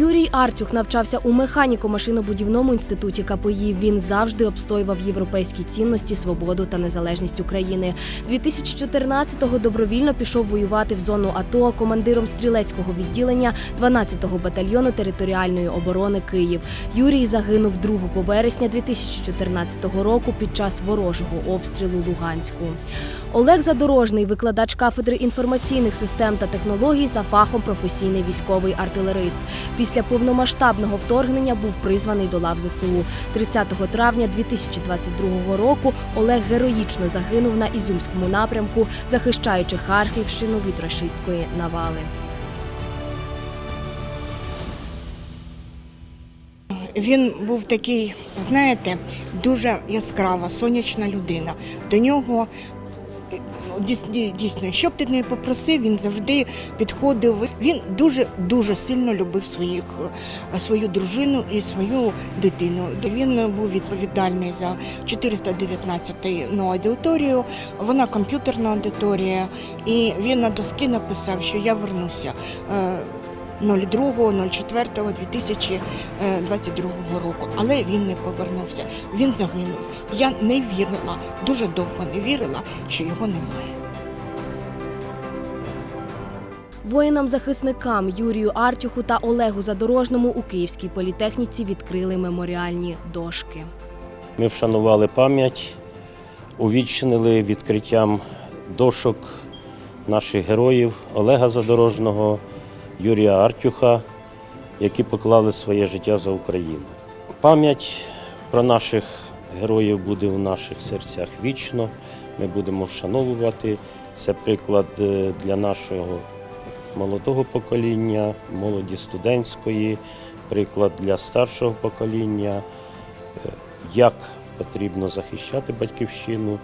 Юрій Артюх навчався у механіко-машинобудівному інституті КПІ. Він завжди обстоював європейські цінності, свободу та незалежність України. 2014-го добровільно пішов воювати в зону АТО командиром стрілецького відділення 12-го батальйону територіальної оборони Київ. Юрій загинув 2 вересня 2014 року під час ворожого обстрілу Луганську. Олег Задорожний, викладач кафедри інформаційних систем та технологій за фахом професійний військовий артилерист. Після повномасштабного вторгнення був призваний до лав ЗСУ. 30 травня 2022 року Олег героїчно загинув на Ізюмському напрямку, захищаючи Харківщину від рашистської навали. Він був такий, знаєте, дуже яскрава, сонячна людина. До нього дійсно, що б ти не попросив, він завжди підходив. Він дуже дуже сильно любив своїх е, свою дружину і свою дитину. Він був відповідальний за 419 ну, аудиторію. Вона комп'ютерна аудиторія, і він на доски написав, що я вернуся. Е, 02.04.2022 року, але він не повернувся. Він загинув. Я не вірила, дуже довго не вірила, що його немає. Воїнам-захисникам Юрію Артюху та Олегу Задорожному у Київській політехніці відкрили меморіальні дошки. Ми вшанували пам'ять, увічнили відкриттям дошок наших героїв Олега Задорожного, Юрія Артюха, які поклали своє життя за Україну. Пам'ять про наших героїв буде в наших серцях вічно. Ми будемо вшановувати. Це приклад е, для нашого молодого покоління, молоді студентської, приклад для старшого покоління, е, як потрібно захищати батьківщину.